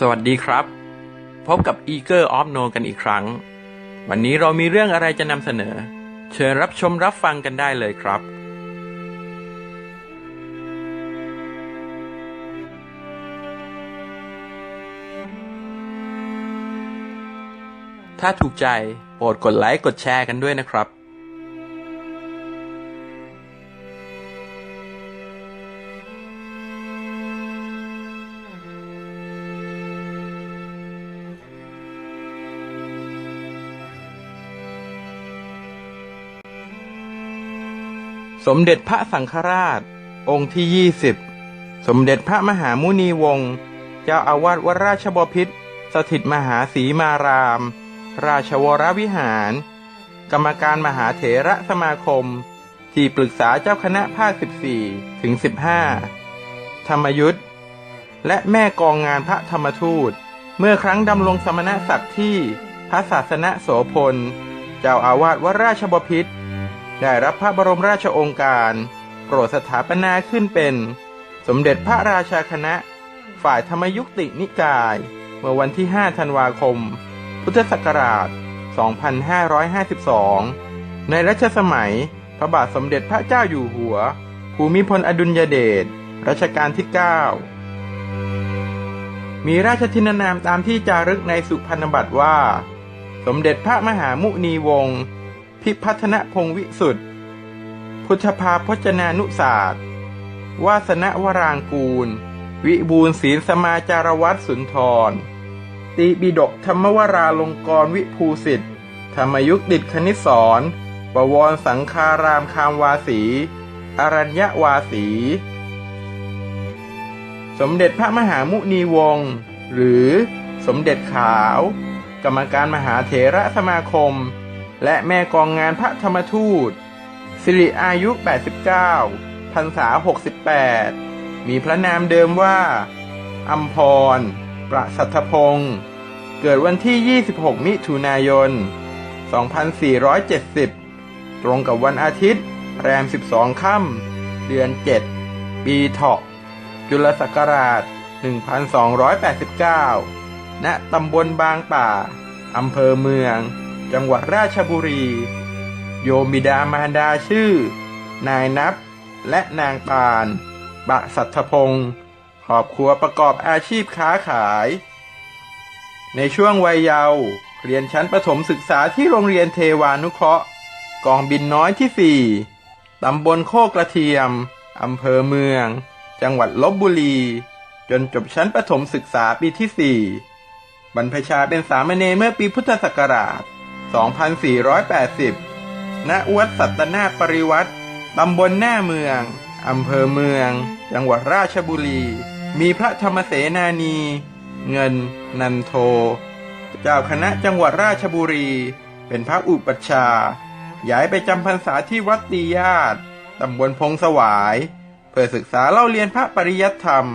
สวัสดีครับ พบกับ Eager of No กันอีกครั้ง วันนี้เรามีเรื่องอะไรจะนำเสนอ เชิญรับชมรับฟังกันได้เลยครับ ถ้าถูกใจโปรดกดไลค์กดแชร์กันด้วยนะครับ สมเด็จพระสังฆราช องค์ที่20สมเด็จพระมหามุนีวงศ์เจ้าอาวาสวัดราชบพิตรสถิตมหาสีมาราม ราชวรวิหาร กรรมการมหาเถระสมาคม ที่ปรึกษาเจ้าคณะภาค14ถึง15 ธรรมยุทธและแม่กองงานพระธรรมทูต เมื่อครั้งดำรงสมณศักดิ์ที่พระศาสนโสพล เจ้าอาวาสวัดราชบพิตร ได้รับพระบรมราชโองการ โปรดสถาปนาขึ้นเป็น สมเด็จพระราชาคณะ ฝ่ายธรรมยุตินิกาย เมื่อวันที่ 5 ธันวาคม พุทธศักราช 2552 ในรัชสมัยพระบาทสมเด็จพระเจ้าอยู่หัว ภูมิพลอดุลยเดชรัชกาลที่ 9 มีราชทินานามตามที่จารึกในสุพรรณบัตรว่า สมเด็จพระมหามุนีวงศ์ พิพัฒนพงวิสุทธ์พุทธภาพจนานุศาสตร์ วาสนวรางกูล วิบูลศีลสมาจารวัตรสุนทร ตีบิดกธรรมวราลงกรวิภูสิทธิ์ธรรมยุกดิตคณิสอนบวรสังคารามคามวาสี อรัญญวาสี สมเด็จพระมหามุนีวงศ์หรือสมเด็จขาว กรรมการมหาเถระสมาคม และแม่กองงานพระธรรมทูต สิริอายุ 89 พรรษา 68 มีพระนามเดิมว่าอัมพร ประสัทพงศ์เกิดวันที่ 26 มิถุนายน 2470 ตรงกับวันอาทิตย์ แรม 12 ค่ำ เดือน 7 ปีเถาะ จุลศักราช 1289 ณ ตำบลบางป่า อำเภอเมือง จังหวัดราชบุรี โยมบิดามารดาชื่อ นายนับ และนางปาน บะสัทพงศ์ครอบครัวประกอบอาชีพค้าขาย ในช่วงวัยเยาว์เรียนชั้นประถมศึกษาที่โรงเรียนเทวานุเคราะห์ กองบินน้อยที่ 4 ตำบลโคกระเทียม อำเภอเมือง จังหวัดลบบุรี จนจบชั้นประถมศึกษาปีที่ 4 บรรพชาเป็นสามเณรเมื่อปีพุทธศักราช 2480ณวัดสัตนาปริวัติตำบลหน้าเมือง อำเภอเมือง จังหวัดราชบุรี มีพระธรรมเสนานี เงิน นันโท เจ้าคณะจังหวัดราชบุรี เป็นพระอุปัชฌาย์ย้ายไปจำพรรษาที่วัดตีญาติตำบลพงสวาย เพื่อศึกษาเล่าเรียนพระปริยัติธรรม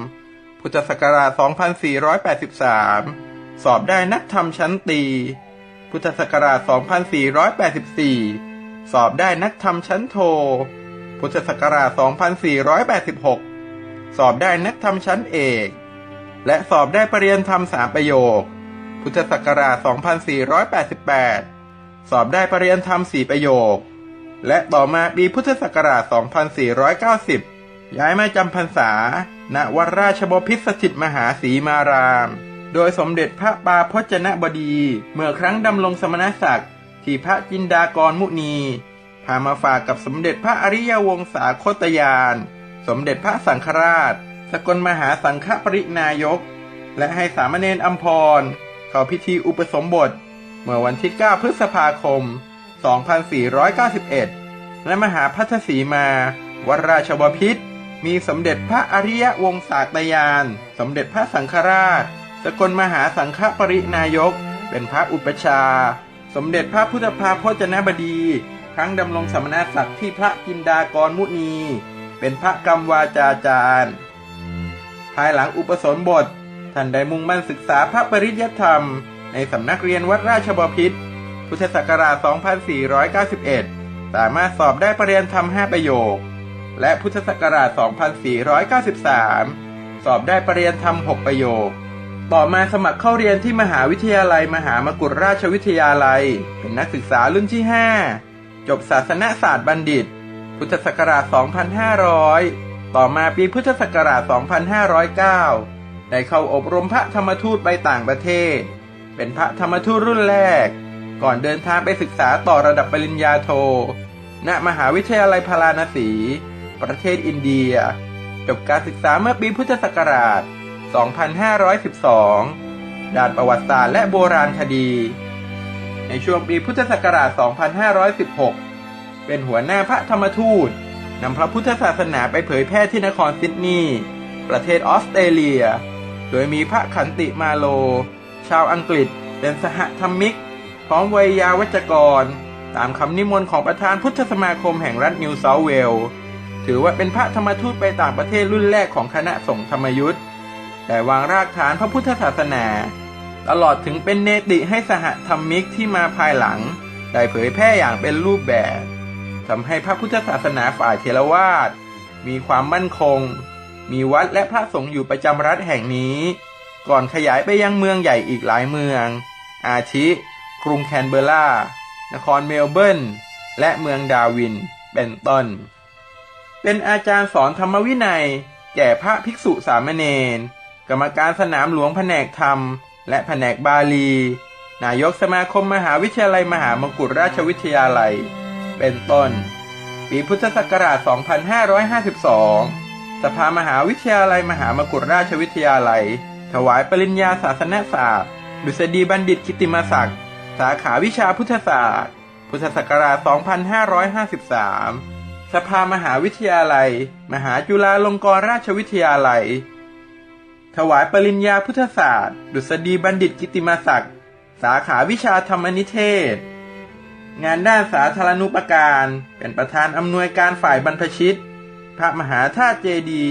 พุทธศักราช 2483 สอบได้นักธรรมชั้นตี พุทธศักราช 2484 สอบได้นักธรรมชั้นโท พุทธศักราช 2486 สอบได้นักธรรมชั้นเอก และสอบได้ปรริญญาธรรมสามประโยค พุทธศักราช 2488 สอบได้ปรริญญาธรรมสี่ประโยค และต่อมาปีพุทธศักราช 2490 ย้ายมาจำพรรษา ณ วัดราชบพิตรสถิตมหาสีมาราม โดยสมเด็จพระปาพจนบดี เมื่อครั้งดำรงสมณศักดิ์ที่พระจินดากรมุนีพามาฝากกับสมเด็จพระอริยวงศาโคตยาน สมเด็จพระสังฆราช สกลมหาสังฆปรินายก และให้สามเณรอัมพร เข้าพิธีอุปสมบท เมื่อวันที่ 9 พฤษภาคม 2491 และมหาพัทธสีมา วราชบพิตรมีสมเด็จพระอริยวงศาตยาน สมเด็จพระสังฆราช สกลมหาสังฆปรินายก เป็นพระอุปชา สมเด็จพระพุทธภาพจนบดี ครั้งดำรงสมณศักดิ์ที่พระกินดากรมุนี เป็นพระกรรมวาจาจารย์ ภายหลังอุปสมบท ท่านได้มุ่งมั่นศึกษาพระปริยธรรม ในสำนักเรียนวัดราชบพิตรพุทธศักราช 2491 สามารถสอบได้ปรริญญาธรรม 5 ประโยค และพุทธศักราช 2493 สอบได้ปรริญญาธรรม 6 ประโยค ต่อมาสมัครเข้าเรียนที่มหาวิทยาลัยมหามกุฏราชวิทยาลัย เป็นนักศึกษารุ่นที่ 5 จบศาสนศาสตร์บัณฑิต พุทธศักราช 2500 ต่อมาปีพุทธศักราช 2509 ได้เข้าอบรมพระธรรมทูตไปต่างประเทศ เป็นพระธรรมทูตรุ่นแรก ก่อนเดินทางไปศึกษาต่อระดับปริญญาโท ณ มหาวิทยาลัยพาราณสี ประเทศอินเดีย จบการศึกษาเมื่อปีพุทธศักราช 2512ด้านประวัติศาสตร์และโบราณคดี ในช่วงปีพุทธศักราช 2516 เป็นหัวหน้าพระธรรมทูตนำพระพุทธศาสนาไปเผยแพร่ที่นครซิดนีย์ประเทศออสเตรเลีย โดยมีพระขันติมาโล ชาวอังกฤษเป็นสหธรรมิก พร้อมวัยยาวัจกร ตามคำนิมนต์ของประธานพุทธสมาคมแห่งรัฐนิวเซาเวลส์ถือว่าเป็นพระธรรมทูตไปต่างประเทศรุ่นแรกของคณะสงฆ์ธรรมยุทธ์ ได้วางรากฐานพระพุทธศาสนา ตลอดถึงเป็นเนติให้สหธรรมิกที่มาภายหลัง ได้เผยแพร่อย่างเป็นรูปแบบทำให้พระพุทธศาสนาฝ่ายเทรวาสมีความมั่นคง มีวัดและพระสงฆ์อยู่ประจำรัฐแห่งนี้ ก่อนขยายไปยังเมืองใหญ่อีกหลายเมือง อาทิ กรุงแคนเบอร์รานครเมลเบิร์น และเมืองดาวิน เป็นต้น เป็นอาจารย์สอนธรรมวินัย แก่พระภิกษุสามเณร กรรมการสนามหลวงแผนกธรรม และแผนกบาลี นายกสมาคมมหาวิทยาลัยมหามกุฏราชวิทยาลัย เป็นต้น ปีพุทธศักราช 2552 สภามหาวิทยาลัยมหามกุฏราชวิทยาลัย ถวายปริญญาศาสนศาสตร์ดุษฎีบัณฑิตกิตติมศักดิ์ สาขาวิชาพุทธศาสตร์ พุทธศักราช 2553 สภามหาวิทยาลัย มหาจุฬาลงกรณราชวิทยาลัย ถวายปริญญาพุทธศาสตร์ ดุษฎีบัณฑิตกิติมศักดิ์สาขาวิชาธรรมนิเทศ งานด้านสาธารณูปการเป็นประธานอำนวยการฝ่ายบรรพชิต พระมหาธาตุเจดี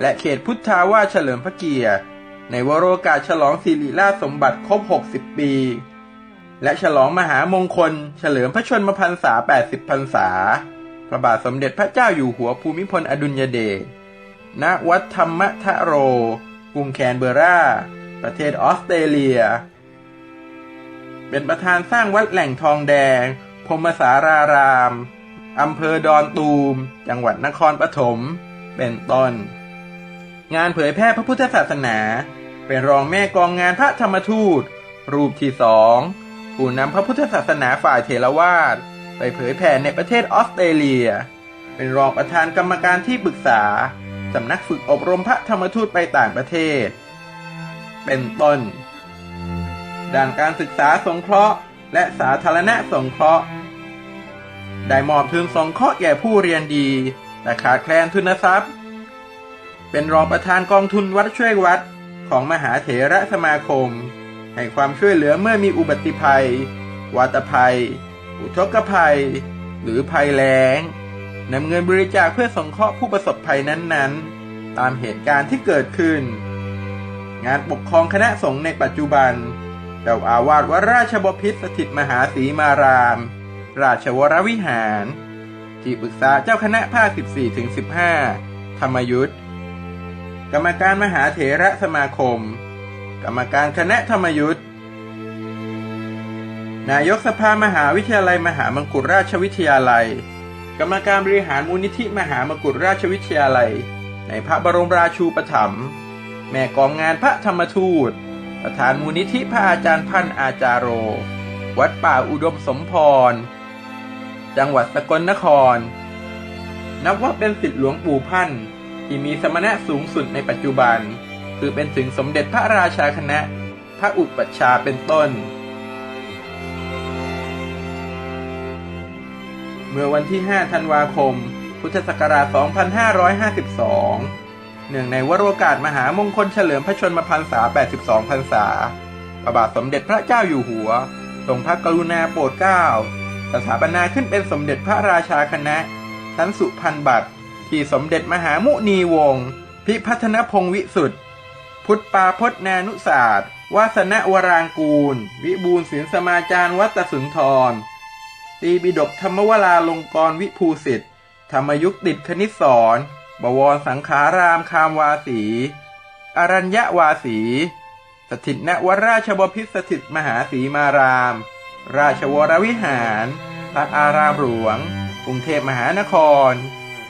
และเขตพุทธาวาเฉลิมพระเกียรติ ในวโรกาสฉลองสิริราชสมบัติครบ 60 ปี และฉลองมหามงคล เฉลิมพระชนมพรรษา 80 พรรษา พระบาทสมเด็จพระเจ้าอยู่หัวภูมิพลอดุลยเดช ณ วัดธรรมทโร กรุงแคนเบอร์รา ประเทศออสเตรเลีย เป็นประธานสร้างวัดแหล่งทองแดง พมสาราราม อำเภอดอนตูม จังหวัดนครปฐม เป็นต้น งานเผยแพร่พระพุทธศาสนา เป็นรองแม่กองงานพระธรรมทูต รูปที่สองผู้นำพระพุทธศาสนาฝ่ายเทรวาสไปเผยแผ่ในประเทศออสเตรเลีย เป็นรองประธานกรรมการที่ปรึกษา สำนักฝึกอบรมพระธรรมทูตไปต่างประเทศ เป็นต้น ด้านการศึกษาสงเคราะห์ และสาธารณะสงเคราะห์ ได้มอบทุนสงเคราะห์แก่ผู้เรียนดีแต่ขาดแคลนทุนทรัพย์ เป็นรองประธานกองทุนวัดช่วยวัดของมหาเถระสมาคม ให้ความช่วยเหลือเมื่อมีอุบัติภัย วาตภัย อุทกภัย หรือภัยแล้ง นำเงินบริจาคเพื่อสงเคราะห์ผู้ประสบภัยนั้นๆ ตามเหตุการณ์ที่เกิดขึ้น งานปกครองคณะสงฆ์ในปัจจุบัน เจ้าอาวาสวัดราชบพิตรสถิตมหาสีมาราม ราชวรวิหาร ที่ปรึกษาเจ้าคณะภาค 14-15 ธรรมยุทธกรรมการมหาเถระสมาคม กรรมการคณะธรรมยุทธนายกสภามหาวิทยาลัยมหามงกุฎราชวิทยาลัย กรรมการบริหารมูลนิธิมหามกุฎราชวิทยาลัย ในพระบรมราชูปถัมภ์แม่กองงานพระธรรมทูต ประธานมูลนิธิพระอาจารย์พันธ์อาจารโร วัดป่าอุดมสมพร จังหวัดสกลนคร นับว่าเป็นสิทธิหลวงปู่พันธ์ที่มีสมณะสูงสุดในปัจจุบัน คือเป็นถึงสมเด็จพระราชาคณะ พระอุปัชฌาย์เป็นต้น เมื่อวันที่ 5 ธันวาคม พุทธศักราช 2552 เนื่องในวโรกาสมหามงคลเฉลิมพระชนมพรรษา 82 พรรษา พระบาทสมเด็จพระเจ้าอยู่หัว ทรงพระกรุณาโปรดเกล้า สถาปนาขึ้นเป็นสมเด็จพระราชาคณะ ชั้นสุพรรณบัตร ที่สมเด็จมหามุนีวงศ์ พิพัฒนพงศ์วิสุทธ์พุทธปาพจนานุศาสตร์วาสนวรางกูล วิบูลศิลสมาจารย์วัตสุนทร ตีบิดกธรรมวราลงกรวิภูสิทธิ์ธรรมยุกติดคณิตสอน บวรสังขารามคามวาสี อรัญญวาสี สถิตณวราชบพิตรสถิตมหาสีมาราม ราชวรวิหารตัดอารามหลวง กรุงเทพมหานคร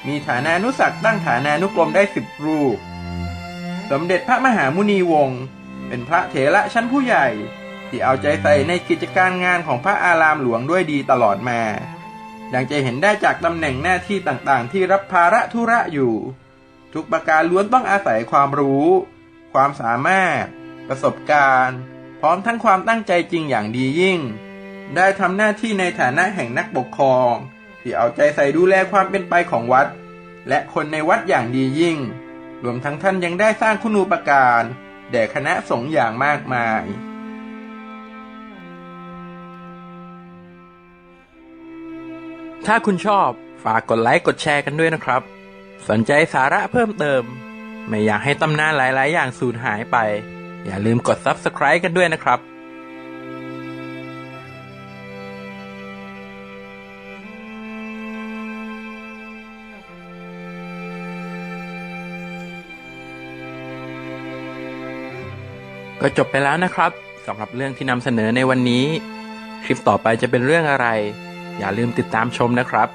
มีฐานานุศักตั้งฐานานุกรมได้สิบรูป สมเด็จพระมหามุนีวงศ์เป็นพระเถระชั้นผู้ใหญ่ ที่เอาใจใส่ในกิจการงานของพระอารามหลวงด้วยดีตลอดมา ดังจะเห็นได้จากตำแหน่งหน้าที่ต่างๆ ที่รับภาระธุระอยู่ ทุกประการล้วนต้องอาศัยความรู้ ความสามารถ ประสบการณ์ พร้อมทั้งความตั้งใจจริงอย่างดียิ่ง ได้ทำหน้าที่ในฐานะแห่งนักปกครอง ที่เอาใจใส่ดูแลความเป็นไปของวัด และคนในวัดอย่างดียิ่ง รวมทั้งท่านยังได้สร้างคุณูปการแด่คณะสงฆ์อย่างมากมาย ถ้าคุณชอบฝากกดไลค์กดแชร์กันด้วยนะครับ สนใจสาระเพิ่มเติม ไม่อยากให้ตำนานหลาย ๆ อย่างสูญหายไป อย่าลืมกด Subscribe กันด้วยนะครับก็จบไปแล้วนะครับสำหรับเรื่องที่นำเสนอในวันนี้ คลิปต่อไปจะเป็นเรื่องอะไร อย่าลืมติดตามชมนะครับ